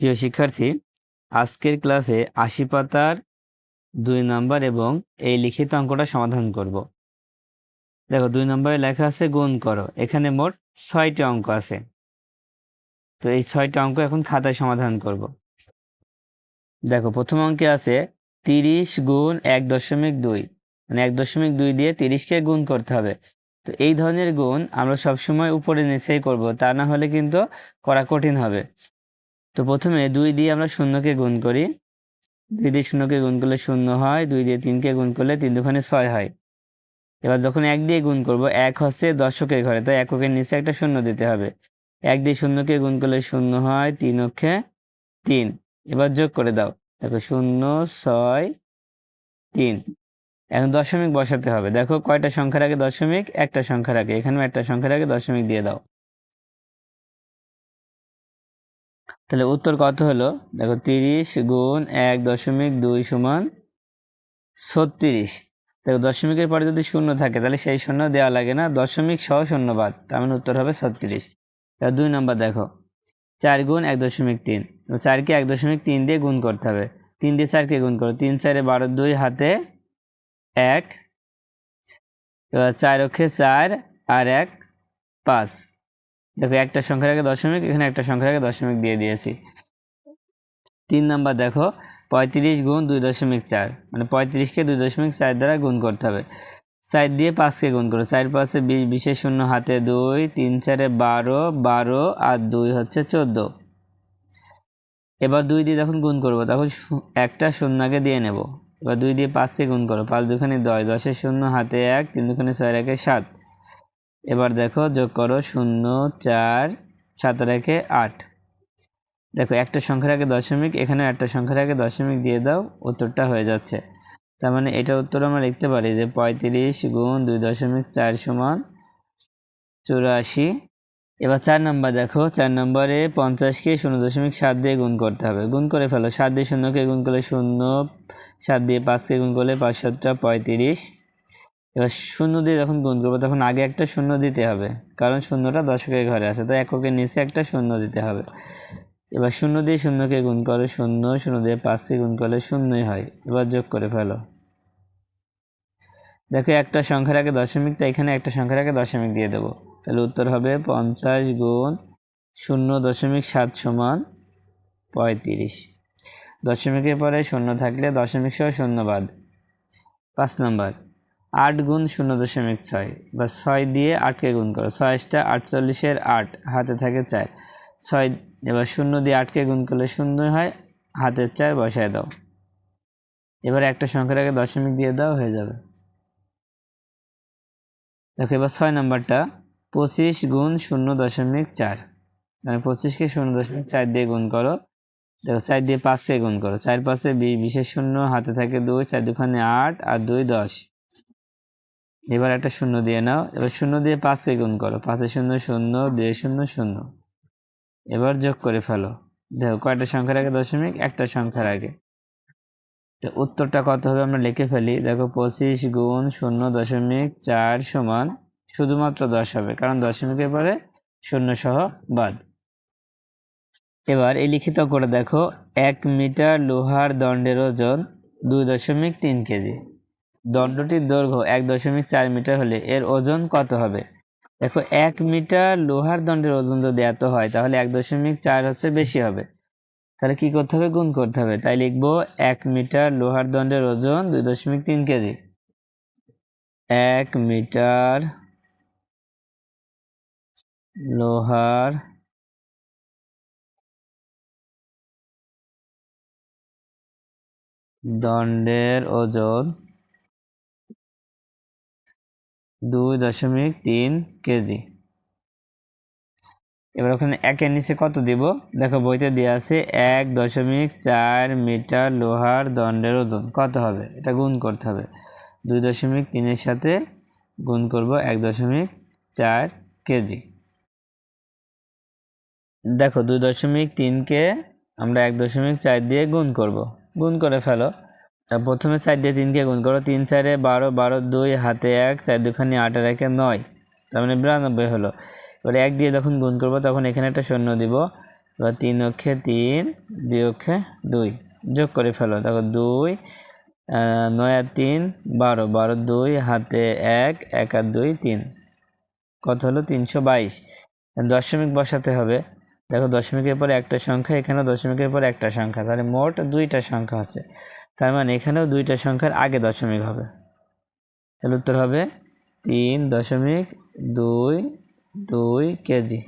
প্রিয় শিক্ষার্থী, আজকের ক্লাসে আশি পাতার দুই নাম্বার এবং এই লিখিত অঙ্কটা সমাধান করব। দেখো, দুই নম্বরে লেখা আছে, গুণ করো। এখানে মোট ছয়টি অঙ্ক আছে। তো এই ছয়টা অঙ্ক এখন খাতায় সমাধান করব। দেখো, প্রথম অঙ্কে আছে তিরিশ গুণ এক দশমিক দুই। মানে এক দশমিক দুই দিয়ে তিরিশকে গুণ করতে হবে। তো এই ধরনের গুণ আমরা সবসময় উপরে নিচেই করব। তা না হলে কিন্তু করা কঠিন হবে। তো প্রথমে দুই দিয়ে আমরা শূন্যকে গুণ করি। দুই দিয়ে শূন্যকে গুণ করলে শূন্য হয়, দুই দিয়ে তিনকে গুণ করলে তিন দুখানে ছয় হয়। এবার যখন এক দিয়ে গুণ করব, এক হচ্ছে দশকের ঘরে, তাই এককের নিচে একটা শূন্য দিতে হবে। এক দিয়ে শূন্যকে গুণ করলে শূন্য হয়, তিন অক্ষে তিন। এবার যোগ করে দাও। দেখো শূন্য, ছয়, তিন। এখন দশমিক বসাতে হবে। দেখো কয়টা সংখ্যার আগে দশমিক? একটা সংখ্যার আগে। এখানেও একটা সংখ্যার আগে দশমিক দিয়ে দাও। তাহলে উত্তর কত হলো? দেখো তিরিশ গুণ এক দশমিক দুই সমান ছত্রিশ। দেখো দশমিকের পরে যদি শূন্য থাকে, তাহলে সেই শূন্য দেওয়া লাগে না, দশমিক সহ শূন্যবাদ, তার মানে উত্তর হবে ছত্রিশ। দুই নম্বর দেখো, চার গুণ এক দশমিক তিন। চারকে এক দশমিক তিন দিয়ে গুণ করতে হবে। তিন দিয়ে চারকে গুণ করো, তিন চারে বারো, দুই হাতে এক, এবার চার অক্ষে চার আর এক, পাঁচ। দেখো, একটা সংখ্যার আগে দশমিক, এখানে একটা সংখ্যার আগে দশমিক দিয়ে দিয়েছি। তিন নাম্বার, দেখো, পঁয়ত্রিশ গুণ দুই দশমিক চার মানে পঁয়ত্রিশকে দুই দশমিক চার দ্বারা গুণ করতে হবে। চার দিয়ে পাঁচকে গুণ করো, চার পাঁচে বিশ বিশেষ শূন্য, হাতে দুই, তিন চারে বারো বারো আর দুই হচ্ছে চোদ্দ। এবার দুই দিয়ে যখন গুণ করব, তখন একটা শূন্য আগে দিয়ে নেব। এবার দুই দিয়ে পাঁচকে গুণ করো, পাঁচ দুখানে দশ দশের শূন্য, হাতে এক, তিন দুখানে ছয়, একে সাত। এবার দেখো যোগ করো শূন্য, চার, সাত রেখে আট। দেখো একটা সংখ্যার আগে দশমিক এখানে একটা সংখ্যার আগে দশমিক দিয়ে দাও, উত্তরটা হয়ে যাচ্ছে। তার মানে এটা উত্তর আমরা লিখতে পারি যে পঁয়ত্রিশ গুণ দুই দশমিক চার সমান চুরাশি। এবার চার নম্বর দেখো, চার নম্বরে পঞ্চাশকে শূন্য দশমিক সাত দিয়ে গুণ করতে হবে। গুণ করে ফেলো, সাত দিয়ে শূন্যকে গুণ করলে শূন্য, সাত দিয়ে পাঁচকে গুণ করলে পাঁচ সাতটা পঁয়ত্রিশ। এবার শূন্য দিয়ে যখন গুণ করব, তখন আগে একটা শূন্য দিতে হবে। কারণ শূন্যটা দশকের ঘরে আছে, তো এককের নিচে একটা শূন্য দিতে হবে। এবার শূন্য দিয়ে শূন্যকে গুণ করে শূন্য শূন্য দিয়ে পাঁচকে গুণ করলে শূন্যই হয়। এবার যোগ করে ফেলো। দেখো, একটা সংখ্যার আগে দশমিক, তাই এখানে একটা সংখ্যার আগে দশমিক দিয়ে দেবো। তাহলে উত্তর হবে পঞ্চাশ গুণ শূন্য দশমিক সাত সমান পঁয়ত্রিশ। দশমিকের পরে শূন্য থাকলে দশমিক সহ শূন্য বাদ। পাঁচ নম্বর। আট গুণ শূন্য দশমিক ছয় বা ছয় দিয়ে আটকে গুণ করো। ছয়টা আটচল্লিশের আট, হাতে থাকে চার। ছয়, এবার শূন্য দিয়ে আটকে গুণ করলে শূন্য হয় হাতের চার বসায় দাও। এবার একটা সংখ্যার আগে দশমিক দিয়ে দাও, হয়ে যাবে। দেখো, এবার ছয় নম্বরটা, পঁচিশ গুণ শূন্য দশমিক চার। মানে পঁচিশকে শূন্য দশমিক চার দিয়ে গুণ করো। দেখো, চার দিয়ে পাঁচকে গুণ করো। চার পাঁচে বিশেষ শূন্য, হাতে থাকে দুই, চার দুখানে আট, আর দুই দশ। এবার একটা শূন্য দিয়ে নাও। এবার শূন্য দিয়ে পাঁচকে গুণ করো। পাঁচে শূন্য শূন্য, দুই শূন্য শূন্য। এবার যোগ করে ফেলো। দেখো, কয়টা সংখ্যার আগে? দশমিক? একটা সংখ্যার আগে। তো উত্তরটা কত হবে? আমরা লিখে ফেলি। দেখো, পঁচিশ গুণ শূন্য দশমিক চার সমান শুধুমাত্র দশ হবে। কারণ দশমিকের পরে শূন্য সহ বাদ। এবার এই লিখিত করে দেখো। এক মিটার লোহার দণ্ডের ওজন দুই দশমিক তিন কেজি। দণ্ডটির দৈর্ঘ্য এক দশমিক চার মিটার হলে এর ওজন কত হবে? দেখো, এক মিটার লোহার দণ্ডের ওজন যদি এত হয়, তাহলে এক দশমিক চার হচ্ছে বেশি হবে। তাহলে কি করতে হবে? গুণ করতে হবে। তাই লিখব এক মিটার লোহার দণ্ডের ওজন দুই দশমিক তিন কেজি। এক মিটার লোহার দণ্ডের ওজন দুই দশমিক তিন কেজি। এবার ওখানে একের নিচে কত দিব? দেখো, বইতে দেওয়া আছে এক দশমিক চার মিটার লোহার দণ্ডের ওজন। কত হবে? এটা গুণ করতে হবে। দুই দশমিক তিনের সাথে গুণ করব এক দশমিক চার কেজি। দেখো, দুই দশমিক তিনকে আমরা এক দশমিক চার দিয়ে গুণ করব। গুণ করে ফেলো। প্রথমে চার দিয়ে তিনকে গুণ করো। তিন, চারে বারো বারো, দুই, হাতে এক, চার দুখানি আটের একে নয়। তার মানে বিরানব্বই হলো। এবার এক দিয়ে যখন গুণ করব, তখন এখানে একটা শূন্য দিব। এবার তিন অক্ষে তিন, দুই অক্ষে দুই। যোগ করে ফেলো। দেখো দুই নয় আর তিন, বারো। বারো, দুই, হাতে এক এক আর দুই, তিন। কত হলো? তিনশো বাইশ। দশমিক বসাতে হবে। দেখো দশমিকের পরে একটা সংখ্যা, এখানেও দশমিকের পরে একটা সংখ্যা। তাহলে মোট দুইটা সংখ্যা আছে। তার মানে এখানেও দুইটা সংখ্যার আগে দশমিক হবে। তাহলে উত্তর হবে তিন দশমিক দুই দুই কেজি।